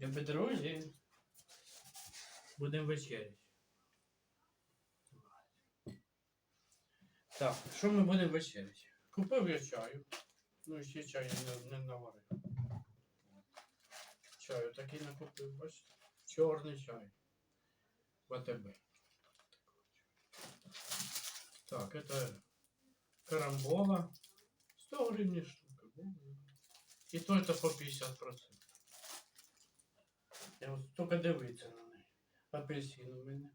Любі друзі. Будемо вечеряти. Так, що ми будемо вечеряти? Купив я чаю. Ну, ще чаю не, не наварив. Чаю такий накупив, бачите? Чорний чай. ВТБ. Так, это карамбола. 100 гривен штука. Боже. І то это по 50%. Я от тільки дивитися на неї. Апельсин у мене.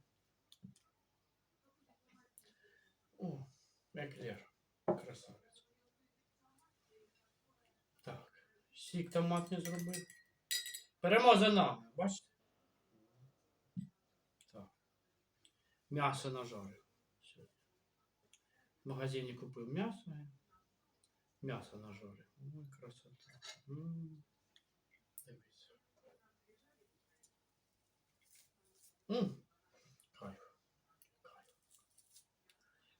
О, еклер. Красавець. Так. Сік томатний зробив. Беремо за нами, бачите? Так. М'ясо. Сьогодні. В магазині купив м'ясо. М'ясо нажарив. Ой, красота. М. Дивіться. М. Кайф. Кайф.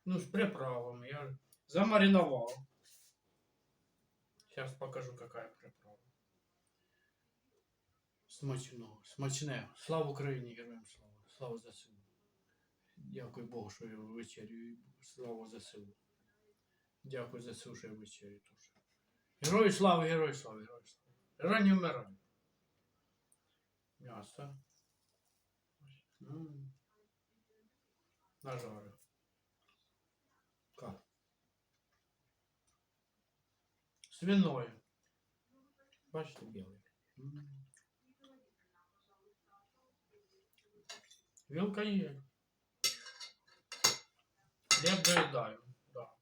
Ну, з приправами. Я замариновал. Сейчас покажу, какая приправа. Смачно. Смачне. Слава Україні, героям слава. Слава ЗСУ. Дякую Богу, що я вечерю. Слава ЗСУ. Дякую за ЗСУ, що я вечерю теж. Герої слави, герої слави, герої слави. Герої не вмирають. М'ясо. М. Нажарив. Как? Свиное. Бачите, белый. М. Вилка є. Хліб доїдаю, да.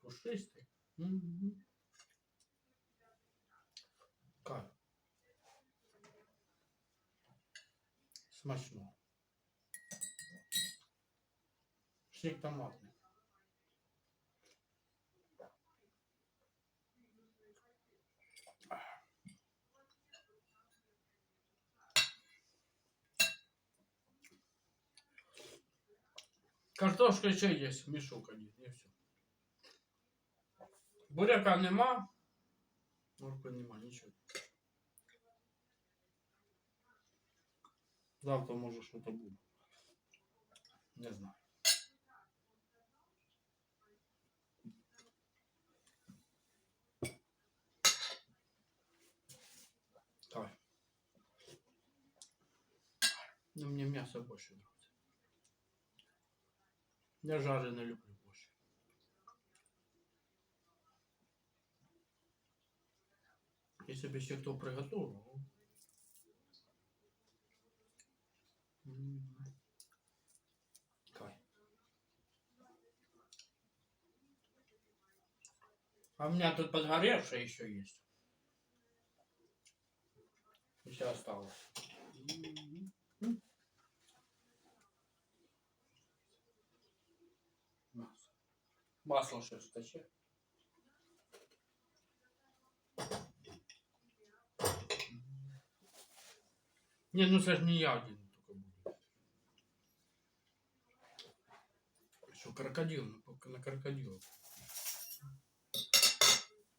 Пушистий. Мгм. Смачно. Шик томатний. Картошка ще є, мішок один, і все. Буряка нема. Моркви нема, нічого. Завтра може щось буде. Не знаю. Так. Ну, мне мясо больше нравится. Я жареное люблю. Если бы еще кто приготовил. ну. М. Кайф. А у меня тут подгоревшее еще есть. Еще осталось. Масло. Масло что стаче. Не, ну це ж не я один крокодил, на крокодила.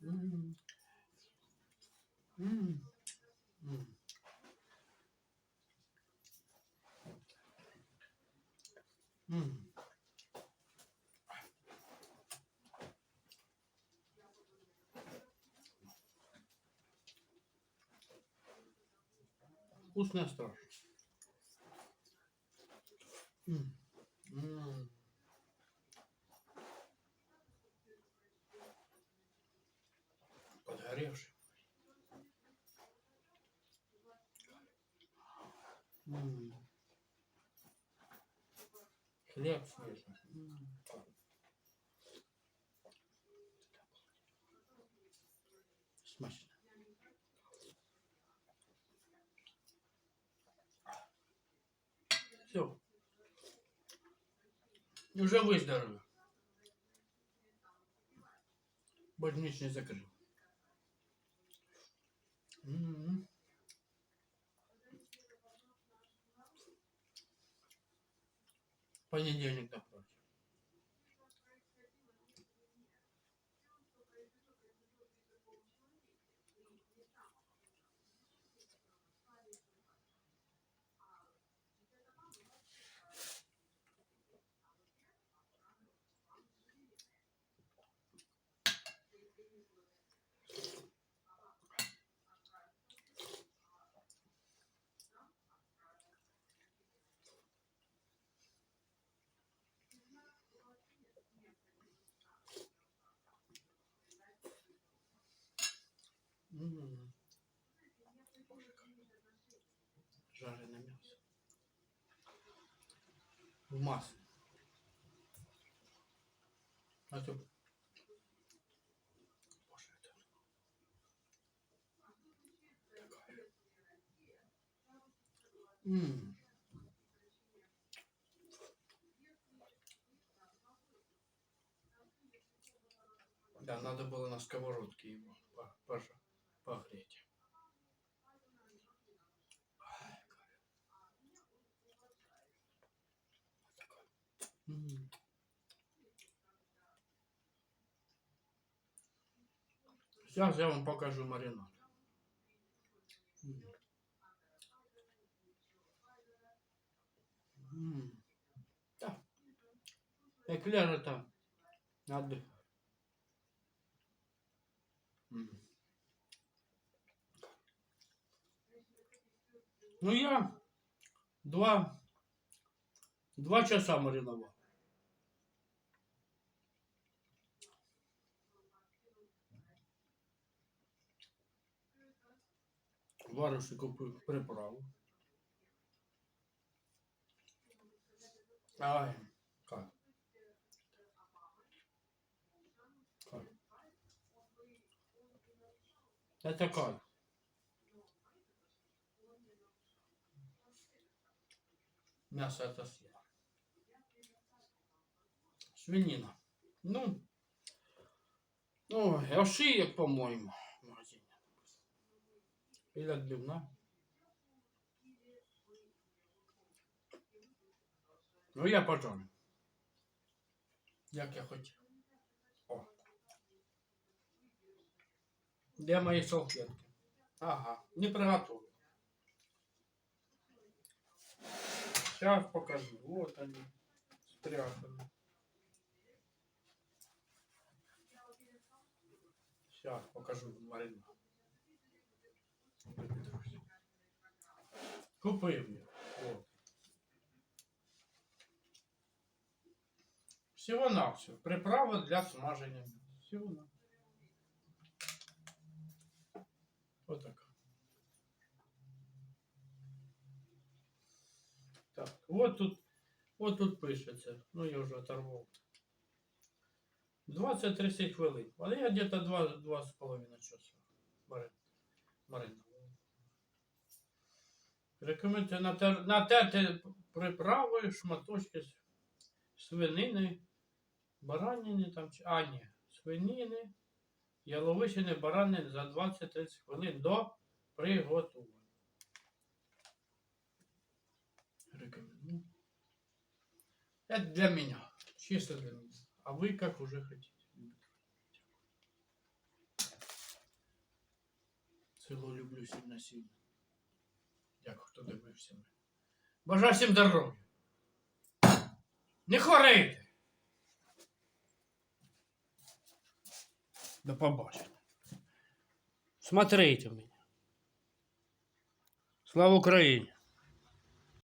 М. М. М. М. Вкусная страшно. М. М. Подгоревший. М. Хлеб свежий. М. Смачно. Все. Уже выздоровел. Больничный закрыл. Понедельник напротив. Жарене м'ясо. В маслі. А то... Боже, это... Такая. М. Да, надо было на сковородке его по- пож- погреть. Сейчас я вам покажу маринад. Да. Эклеры там. Надо. Ну я два, два часа мариновал. Вариши купив приправу. Ай, как? Как? Это как? Мясо это съел. Свинина. Ну, ну, ошиек, по-моему, в магазине. Или отбивна. Ну, я пожарю. Як я хотів. О. Де мої салфетки? Ага, не приготовлю. Сейчас покажу. Вот они. Спрятаны. Сейчас покажу Марину. Купив я. Вот. Всего на. Приправа для смаження. Всего на. Вот так. Так, вот тут, вот тут пишеться. Ну, я вже оторвав. 20-30 хвилин. Але я где-то 2, 2,5 часа. Марин. Рекомендую натер, натерти приправою шматочки свинини, баранини там, а ні, свинини, яловичини, баранини за 20-30 хвилин до приготування. Рекомендую. Это для меня. Чисто для меня. А вы как уже хотите. Село люблю сильно сильно. Дякую, хто дивився мене. Бажаю всім здоров'я. Не хворейте. До побачення. Смотрите меня. Слава Україні!